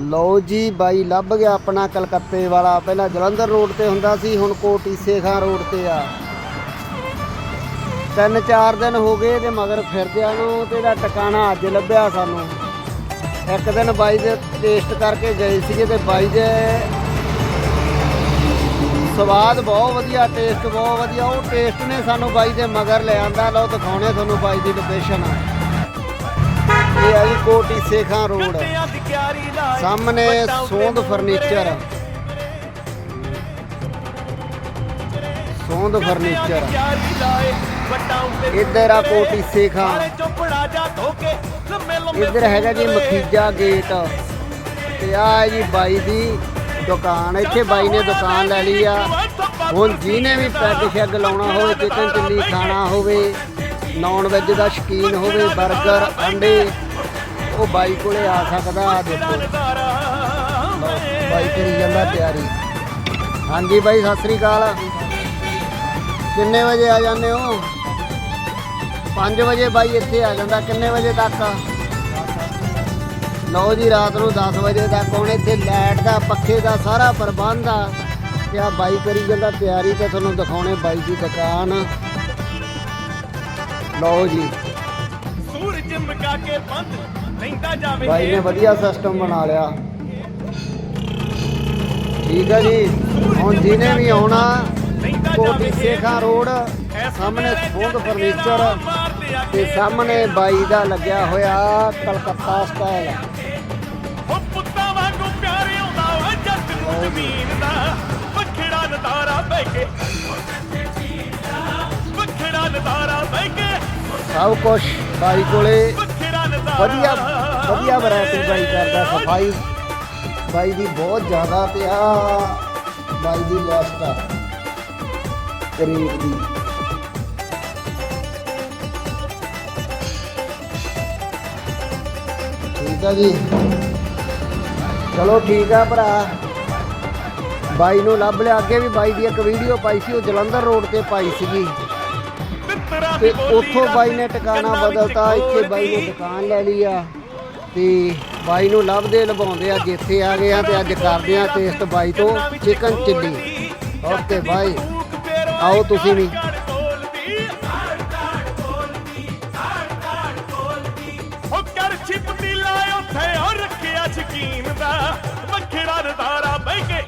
ਲਓ ਜੀ ਬਾਈ, ਲੱਭ ਗਿਆ ਆਪਣਾ ਕਲਕੱਤੇ ਵਾਲਾ। ਪਹਿਲਾਂ ਜਲੰਧਰ ਰੋਡ ਤੇ ਹੁੰਦਾ ਸੀ, ਹੁਣ ਕੋਟੀਸੇ ਖਾਂ ਰੋਡ ਤੇ ਆ। ਤਿੰਨ ਚਾਰ ਦਿਨ ਹੋ ਗਏ ਇਹਦੇ ਮਗਰ ਫਿਰਦਿਆਂ ਨੂੰ, ਤੇ ਇਹਦਾ ਟਿਕਾਣਾ ਅੱਜ ਲੱਭਿਆ ਸਾਨੂੰ। ਇੱਕ ਦਿਨ ਬਾਈ ਦੇ ਟੇਸਟ ਕਰਕੇ ਗਏ ਸੀਗੇ ਤੇ ਬਾਈ ਦੇ ਸਵਾਦ ਬਹੁਤ ਵਧੀਆ, ਟੇਸਟ ਬਹੁਤ ਵਧੀਆ। ਉਹ ਟੇਸਟ ਨੇ ਸਾਨੂੰ ਬਾਈ ਦੇ ਮਗਰ ਲੈ ਲਓ ਦਿਖਾਉਣੇ ਤੁਹਾਨੂੰ ਬਾਈ ਦੀ ਲੋਕੇਸ਼ਨ ਇਹ ਆ ਜੀ ਕੋਟੀ ਸੇਖਾਂ ਰੋਡ। ਸਾਹਮਣੇ ਸੋਂਦ ਫਰਨੀਚਰ। ਸੋਂਦ ਫਰਨੀਚਰ। ਇੱਧਰ ਆ ਕੋਟੀ ਸੇਖਾਂ। ਇੱਧਰ ਹੈਗਾ ਜੀ ਮਖੀਜਾ ਗੇਟ। ਤੇ ਆ ਜੀ ਬਾਈ ਦੀ ਦੁਕਾਨ। ਇੱਥੇ ਬਾਈ ਨੇ ਦੁਕਾਨ ਲੈ ਲਈ ਆ। ਹੁਣ ਜਿਹਨੇ ਵੀ ਪੈਗ ਸ਼ੈਗ ਲਾਉਣਾ ਹੋਵੇ ਚਿਕਨ ਚਿੱਲੀ ਖਾਣਾ ਹੋਵੇ ਨੌਨ ਵੈਜ ਦਾ ਸ਼ਕੀਨ ਹੋਵੇ 버ਗਰ ਅੰਡੇ ਉਹ ਬਾਈ ਕੋਲੇ ਆ ਸਕਦਾ ਆ ਦੇਖੋ। ਲਓ, ਬਾਈ ਕਰੀ ਜਾਂਦਾ ਤਿਆਰੀ। ਹਾਂਜੀ ਬਾਈ ਸਤਿ ਸ੍ਰੀ ਅਕਾਲ। ਕਿੰਨੇ ਵਜੇ ਆ ਜਾਂਦੇ ਹੋ? 5 ਵਜੇ ਬਾਈ ਇੱਥੇ ਆ ਜਾਂਦਾ। ਕਿੰਨੇ ਵਜੇ ਤੱਕ? ਲਓ ਜੀ ਰਾਤ ਨੂੰ 10 ਵਜੇ ਤੱਕ। ਹੁਣ ਇੱਥੇ ਲਾਈਟ ਦਾ ਪੱਖੇ ਦਾ ਸਾਰਾ ਪ੍ਰਬੰਧ ਆ। ਤੇ ਆ ਬਾਈ ਕਰੀ ਜਾਂਦਾ ਤਿਆਰੀ ਤੇ ਤੁਹਾਨੂੰ ਦਿਖਾਉਣੇ ਬਾਈ ਦੀ ਦੁਕਾਨ। ਲਓ ਜੀ। ਸੂਰਜ ਮਕਾ ਕੇ ਬੰਦ। ਲੈਂਦਾ ਜਾਵੇ। ਬਾਈ ਨੇ ਵਧੀਆ ਸਿਸਟਮ ਬਣਾ ਲਿਆ। ਠੀਕ ਹੈ ਜੀ। ਹੁਣ ਜਿਹਨੇ ਵੀ ਆਉਣਾ ਕੋਟੀ ਸੇਖਾਂ ਰੋਡ ਸਾਹਮਣੇ ਸਪੋਂਦ ਫਰਨੀਚਰ ਤੇ ਸਾਹਮਣੇ ਬਾਈ ਦਾ ਲੱਗਿਆ ਹੋਇਆ ਕਲਕੱਤਾ ਸਟਾਈਲ ਉਹ ਪੁੱਤਾਂ ਵਾਂਗੂ ਪਿਆਰ ਆਉਂਦਾ ਵਾ ਜੱਟ ਨੂੰ ਜ਼ਮੀਨ ਦਾ ਵੱਖੜਾ ਨਜ਼ਾਰਾ ਬਹਿ ਕੇ। ਵੱਖੜਾ ਨਜ਼ਾਰਾ ਬਹਿ ਕੇ। ਸਭ ਕੁਝ ਬਾਈ ਕੋਲੇ। ਵਧੀਆ ਵਧੀਆ ਵੈਰਾਈਟੀ ਬਾਈ ਕਰਦਾ ਸਫ਼ਾਈ। ਬਾਈ ਦੀ ਬਹੁਤ ਜ਼ਿਆਦਾ ਤੇ ਆ, ਬਾਈ ਦੀ ਲਿਸਟ ਆ। ਕਰੀਬ ਦੀ। ਠੀਕ ਆ ਜੀ। ਚਲੋ ਠੀਕ ਆ ਭਰਾ। ਬਾਈ ਨੂੰ ਲੱਭ ਲਿਆ। ਅੱਗੇ ਵੀ ਬਾਈ ਦੀ ਇੱਕ ਵੀਡੀਓ ਪਾਈ ਸੀ, ਉਹ ਜਲੰਧਰ ਰੋਡ ਤੇ ਪਾਈ ਸੀਗੀ। ਤੇ ਦੀ ਉੱਥੋਂ ਦਾ ਬਾਈ ਨੇ ਟਿਕਾਣਾ ਬਦਲਤਾ ਇੱਥੇ ਬਾਈ ਨੇ ਦੀ। ਦੁਕਾਨ ਲੈ ਲਈ ਆ। ਤੇ ਬਾਈ ਨੂੰ ਲੱਭਦੇ ਲਵਾਉਂਦੇ ਆ ਜਿੱਥੇ ਆ ਗਏ ਆ ਤੇ ਅੱਜ ਕਰਦੇ ਆ ਟੇਸਟ ਬਾਈ ਤੋਂ ਚਿਕਨ ਚਿੱਲੀ ਓਕੇ ਬਾਈ। ਆਓ ਤੁਸੀਂ ਵੀ। ਉਹ ਕਰ ਛਿਪਦੀ ਲਾਇ ਉੱਥੇ ਉਹ ਰੱਖਿਆ ਸ਼ਕੀਨ ਦਾ। ਵੱਖਰਾ ਨਜ਼ਾਰਾ ਬਹਿ ਕੇ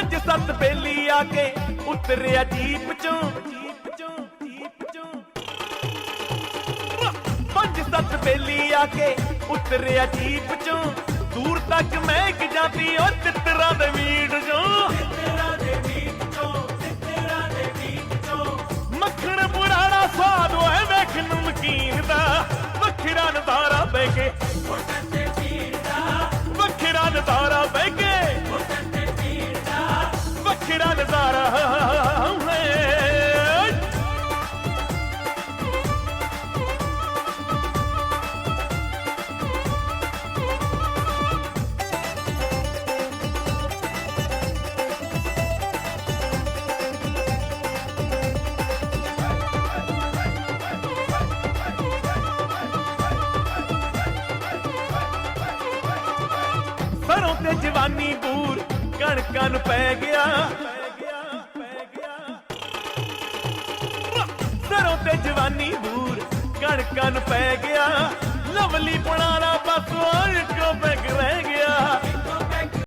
ਪੰਜ ਸੱਤ ਬੇਲੀ ਆ ਕੇ ਉਤਰਿਆ ਜੀਪ ਚੋਂ। ਪੰਜ ਸੱਤ ਬੇਲੀ ਆ ਕੇ ਉਤਰਿਆ ਜੀਪ ਚੋਂ। ਦੂਰ ਤੱਕ ਮਹਿਕ ਜਾਂਦੀ ਓ ਤਿੱਤਰਾਂ ਦੇ ਮੀਟ ਚੋਂ। ਤਿੱਤਰਾਂ ਦੇ ਮੀਟ ਚੋਂ ਤਿੱਤਰਾਂ ਦੇ ਮੀਟ ਚੋਂ ਮੱਖਣ ਪੁਰਾਣਾ ਸਵਾਦ ਓਏ ਵੇਖ ਨਮਕੀਨ ਦਾ। ਵੱਖਰਾ ਨਜ਼ਾਰਾ ਬੈ ਕੇ। ਸਰੋਂ ਤੇ ਜਵਾਨੀ ਬੂਰ ਕਣਕਾਂ ਨੂੰ ਪੈ ਗਿਆ। ਸਰੋਂ ਤੇ ਜਵਾਨੀ ਬੂਰ ਕਣਕਾਂ ਨੂੰ ਪੈ ਗਿਆ। ਲਵਲੀ ਪੁਣਾਰਾ ਬਸ ਇੱਕੋ ਪੈਗ ਰਹਿ ਗਿਆ।